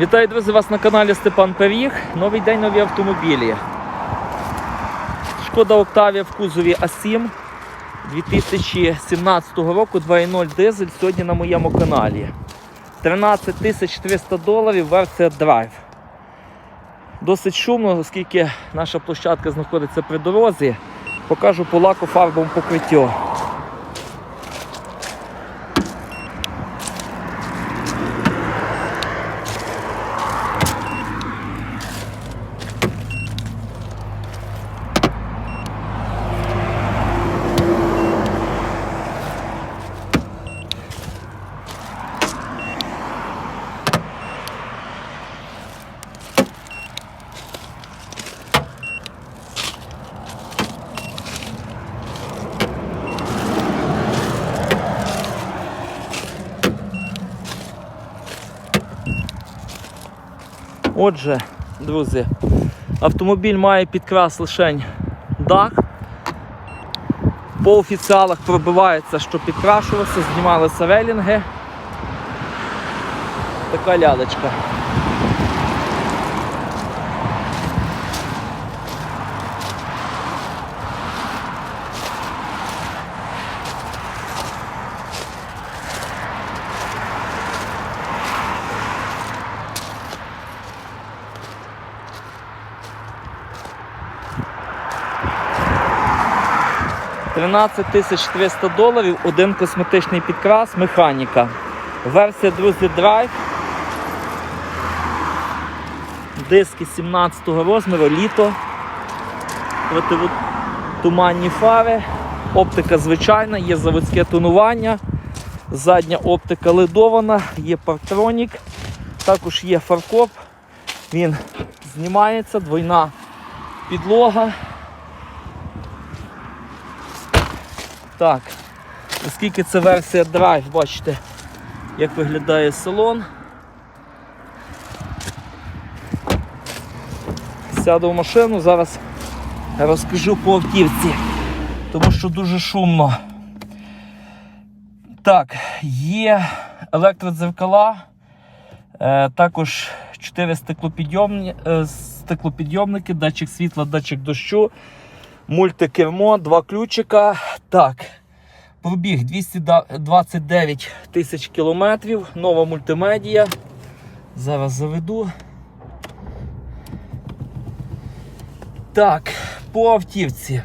Вітаю, друзі, вас на каналі Степан Пиріг. Новий день, нові автомобілі. Шкода Октавія в кузові А7 2017 року 2.0 дизель сьогодні на моєму каналі. 13 300 доларів версія Drive. Досить шумно, оскільки наша площадка знаходиться при дорозі. Покажу по лаку фарбовому покриттю. Отже, друзі, автомобіль має підкрас лишень дах. По офіціалах пробивається, що підкрашувався, знімалися релінги. Така лялечка. – 13 300 доларів, один косметичний підкрас, механіка. Версія, друзі, Drive. Диски 17 розміру, літо. Противотуманні фари. Оптика звичайна, є заводське тонування. Задня оптика ледована, є партронік. Також є фаркоп. Він знімається, двойна підлога. Так, оскільки це версія Drive, бачите, як виглядає салон. Сяду в машину, зараз розкажу по автівці, тому що дуже шумно. Так, є електродзеркала, е, також 4 стеклопідйомні, е, стеклопідйомники, датчик світла, датчик дощу, мультикермо, два ключика. Так, пробіг 229 тисяч кілометрів, нова мультимедія. Зараз заведу. Так, по автівці.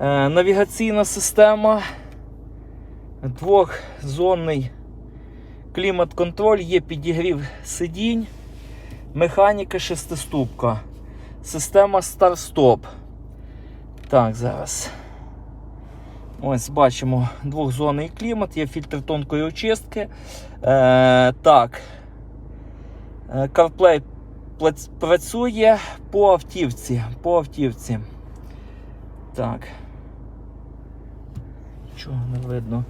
Е, навігаційна система, двохзонний клімат-контроль, є підігрів сидінь, механіка шестиступка, система старт-стоп. Так, зараз. Ось бачимо двохзонний клімат, є фільтр тонкої очистки. Е, Так. Е, CarPlay працює по автівці. По автівці. Так. Чого не видно?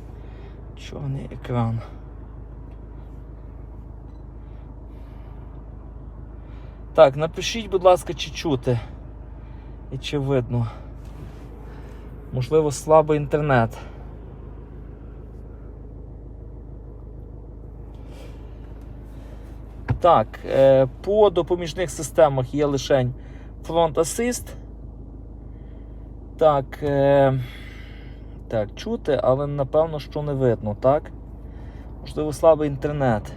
Чорний екран. Так, напишіть, будь ласка, чи чути. І чи видно. Можливо, слабий інтернет. Так, е, по допоміжних системах є лише Front Assist. Так, е, так, чути, але напевно, що не видно, так? Можливо, слабий інтернет.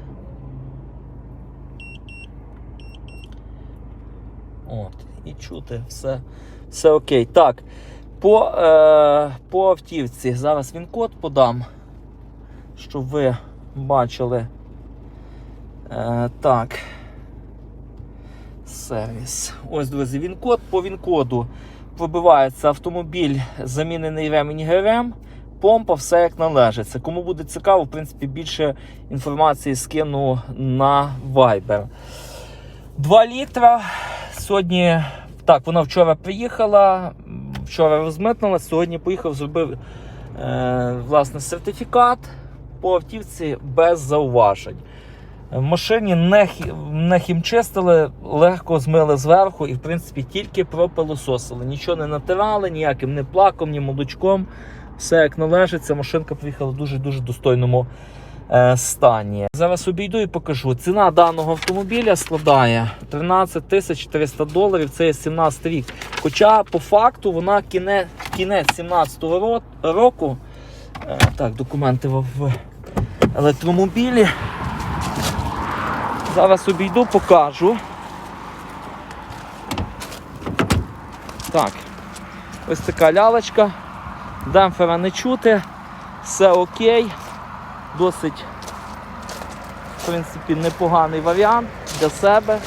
От, і чути, все, все окей. Так. По, е, по автівці. Зараз він код подам, щоб ви бачили. Е, так. Сервіс. Ось, друзі, він код. По він-коду пробивається автомобіль, замінений ремінь ГРМ. Помпа, все як належиться. Кому буде цікаво, в принципі, більше інформації скину на Viber. 2 літра. Сьогодні, так, вона вчора приїхала, вчора розмитнила, сьогодні поїхав, зробив е, власне сертифікат по автівці без зауважень. В машині не, не хімчистили, легко змили зверху і, в принципі, тільки пропилососили. Нічого не натирали, ніяким не плаком, ні молочком. Все як належить. Ця машинка приїхала в дуже-дуже достойному стані. Зараз обійду і покажу. Ціна даного автомобіля складає 13 тисяч 400 доларів. Це є 17 рік. Хоча по факту вона кінець, кінець 17-го ро- року. Е, так, документи в в електромобілі. Зараз обійду, покажу. Так, ось така лялечка. Демпфера не чути, все окей. Досить, в принципі, непоганий варіант для себе.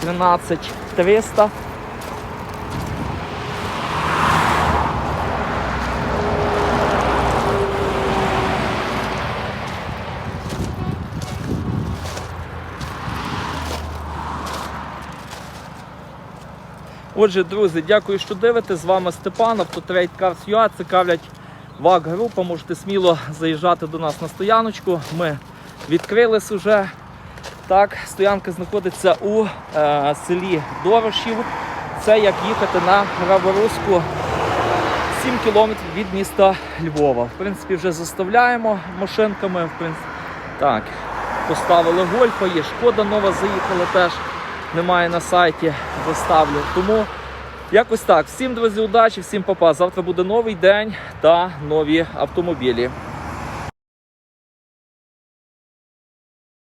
13300. Отже, друзі, дякую, що дивитесь. З вами Степан, Автотрейд Cars UA. Цікавлять ВАК група. Можете сміло заїжджати до нас на стояночку. Ми відкрились уже. Так, стоянка знаходиться у е, селі Дорошів. Це як їхати на Граворуську 7 кілометрів від міста Львова. В принципі, вже заставляємо машинками. В принципі, так, поставили гольфа, є шкода нова заїхала теж. Немає на сайті, заставлю. Тому якось так. Всім друзі, удачі, всім папа. Завтра буде новий день та нові автомобілі.